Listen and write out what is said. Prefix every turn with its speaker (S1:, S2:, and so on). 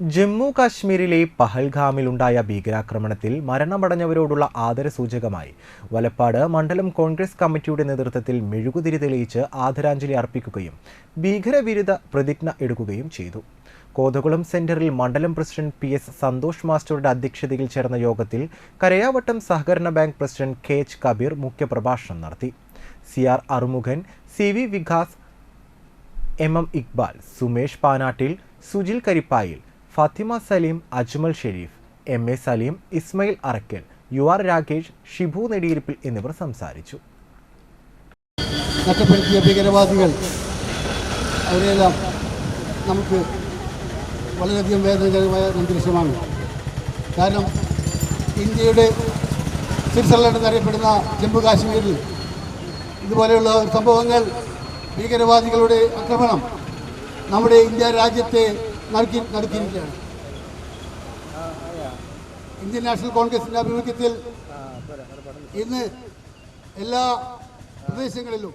S1: ജമ്മു കാശ്മീരിലെ പഹൽഗാമിലുണ്ടായ ഭീകരാക്രമണത്തിൽ മരണമടഞ്ഞവരോടുള്ള ആദരസൂചകമായി വലപ്പാട് മണ്ഡലം കോൺഗ്രസ് കമ്മിറ്റിയുടെ നേതൃത്വത്തിൽ മെഴുകുതിരി തെളിയിച്ച് ആദരാഞ്ജലി അർപ്പിക്കുകയും ഭീകരവിരുദ്ധ പ്രതിജ്ഞ എടുക്കുകയും ചെയ്തു. കോതകുളം സെന്ററിൽ മണ്ഡലം പ്രസിഡന്റ് പി എസ് സന്തോഷ് മാസ്റ്ററുടെ അധ്യക്ഷതയിൽ ചേർന്ന യോഗത്തിൽ കരയാവട്ടം സഹകരണ bank president K H Kabeer മുഖ്യപ്രഭാഷണം നടത്തി. C R Arumukhan C V Vikas M M Iqbal Sumesh Panattil Sujil Karippayil Fathima Saleem Ajmal Shareef M A Saleem Ismail Arakkal U R Rakesh Shibu Nediyirippil എന്നിവർ സംസാരിച്ചു.
S2: ഭീകരവാദികൾ അവരെല്ലാം നമുക്ക് വളരെയധികം വേദനകരമായ അന്തരീക്ഷമാണ്. കാരണം ഇന്ത്യയുടെ സ്വിറ്റ്സർലൻഡ് എന്നറിയപ്പെടുന്ന ജമ്മു കാശ്മീരിൽ ഇതുപോലെയുള്ള സംഭവങ്ങൾ ഭീകരവാദികളുടെ ആക്രമണം നമ്മുടെ ഇന്ത്യ രാജ്യത്തെ നറുക്കി നടത്തിയിരിക്കുകയാണ് ഇന്ത്യൻ നാഷണൽ കോൺഗ്രസിന്റെ ആഭിമുഖ്യത്തിൽ ഇന്ന് എല്ലാ പ്രദേശങ്ങളിലും